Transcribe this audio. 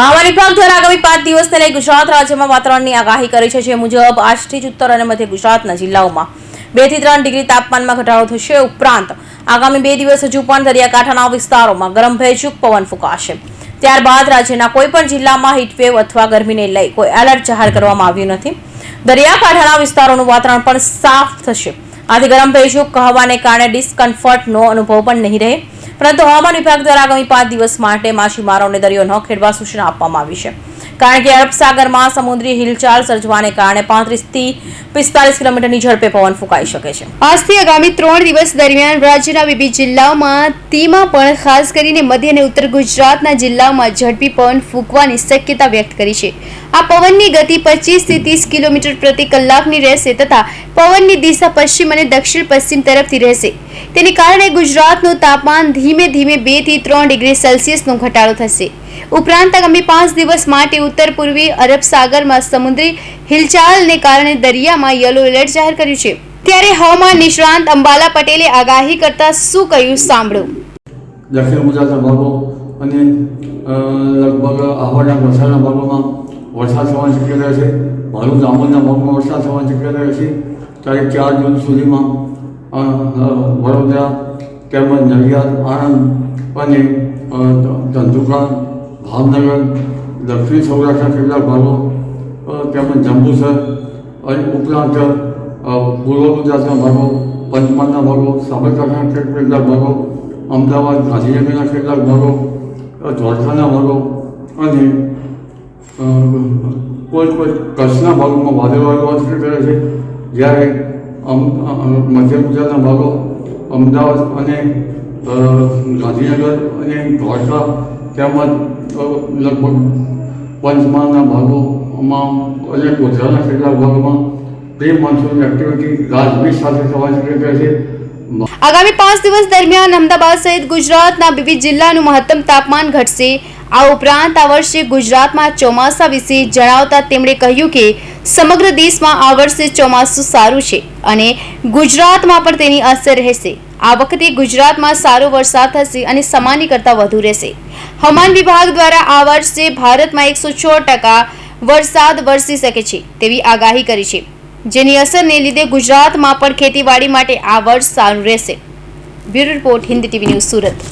હવામાન વિભાગ દ્વારા આગામી પાંચ દિવસને લઈ ગુજરાત રાજ્યમાં વાતાવરણની આગાહી કરી છે, જે મુજબ આજથી જ ઉત્તર અને મધ્ય ગુજરાતના જિલ્લાઓમાં બેથી ત્રણ ડિગ્રી તાપમાનમાં ઘટાડો થશે. ઉપરાંત આગામી બે દિવસ હજુ પણ દરિયાકાંઠાના વિસ્તારોમાં ગરમ ભેજયુક્ત પવન ફૂંકાશે. ત્યારબાદ રાજ્યના કોઈપણ જિલ્લામાં હીટવેવ અથવા ગરમીને લઈ કોઈ એલર્ટ જાહેર કરવામાં આવ્યું નથી. દરિયાકાંઠાના વિસ્તારોનું વાતાવરણ પણ સાફ થશે. આથી ગરમ ભેજયુક્ત હવાને કારણે ડિસ્કમ્ફર્ટનો અનુભવ પણ નહીં રહે. પરંતુ હવામાન વિભાગ દ્વારા આગામી પાંચ દિવસ માટે માછીમારોને દરિયો ન ખેડવા સૂચના આપવામાં આવી છે. કારણ કે અરબ સાગરમાં સમુદ્રી હિલચાલ સર્જવાને કારણે પાંત્રીસથી પિસ્તાલીસ કિલોમીટરની ઝડપે પવન ફૂંકાઈ શકે છે. આજથી આગામી ત્રણ દિવસ દરમિયાન રાજ્યના વિવિધ જિલ્લાઓમાં તેમાં પણ ખાસ કરીને મધ્ય અને ઉત્તર ગુજરાતના જિલ્લાઓમાં ઝડપી પવન ફૂંકવાની શક્યતા વ્યક્ત કરી છે. આ પવનની ગતિ પચીસથી ત્રીસ કિલોમીટર પ્રતિ કલાકની રહેશે તથા પવનની દિશા પશ્ચિમ અને દક્ષિણ પશ્ચિમ તરફથી રહેશે. તેને કારણે ગુજરાતનું તાપમાન ધીમે ધીમે બેથી ત્રણ ડિગ્રી સેલ્સિયસનો ઘટાડો થશે. ઉપરાંત આગામી પાંચ દિવસ માટે ઉત્તર પૂર્વી અરબ સાગરમાં સમુદ્રી હિલચાલને કારણે દરિયામાં યલો એલર્ટ જાહેર કર્યું છે. ત્યારે હવામાન નિષ્ણાંત અંબાલા પટેલે આગાહી કરતા શું કહ્યું સાંભળો. દક્ષિણ ગુજરાતના ભાગો અને લગભગ આહવાના વલસાડના ભાગોમાં વરસાદ થવાની શક્યતા છે. ભરૂચ દામોદના ભાગમાં વરસાદ થવાની શક્યતા છે. તારીખ ચાર જૂન સુધીમાં વડોદરા તેમજ નડિયાદ, આણંદ અને ધંધુકા ભાવનગર દક્ષિણ સૌરાષ્ટ્રના કેટલાક ભાગો તેમજ જંબુસર અને ઉપરાંત પૂર્વ ગુજરાતના ભાગો પંચમહાલના ભાગો સાબરકાંઠાના કેટલાક ભાગો અમદાવાદ ગાંધીનગરના કેટલાક ભાગો દ્વારકાના ભાગો અને કોઈ કોઈ કચ્છના ભાગોમાં વાદળવાળું કરે છે. જ્યારે મધ્ય ગુજરાતના ભાગો અમદાવાદ અને ગાંધીનગર અને દ્વારકા તેમજ લગભગ પંચમહાલના ભાગોમાં અને ગોધરાના કેટલાક ભાગોમાં પ્રી મોન્સૂન એક્ટિવિટી ગાજવીજ સાથે થવાની શક્યતા છે. આગામી પાંચ દિવસ દરમિયાન અમદાવાદ સહિત ગુજરાતના વિવિધ જિલ્લાનું મહત્તમ તાપમાન ઘટશે. આ ઉપરાંત આ વર્ષે ગુજરાતમાં ચોમાસા વિશે જણાવતા તેમણે કહ્યું કે સમગ્ર દેશમાં આ વર્ષે ચોમાસું સારું છે અને ગુજરાતમાં પણ તેની અસર રહેશે. આ વખતે ગુજરાતમાં સારો વરસાદ થશે અને સામાન્ય કરતાં વધુ રહેશે. હવામાન વિભાગ દ્વારા આ વર્ષે ભારતમાં એકસો છ ટકા વરસાદ વરસી શકે છે તેવી આગાહી કરી છે. જેની અસરને લીધે ગુજરાતમાં પણ ખેતીવાડી માટે આ વર્ષ સારું રહેશે. Bureau report, Hindi TV news Surat.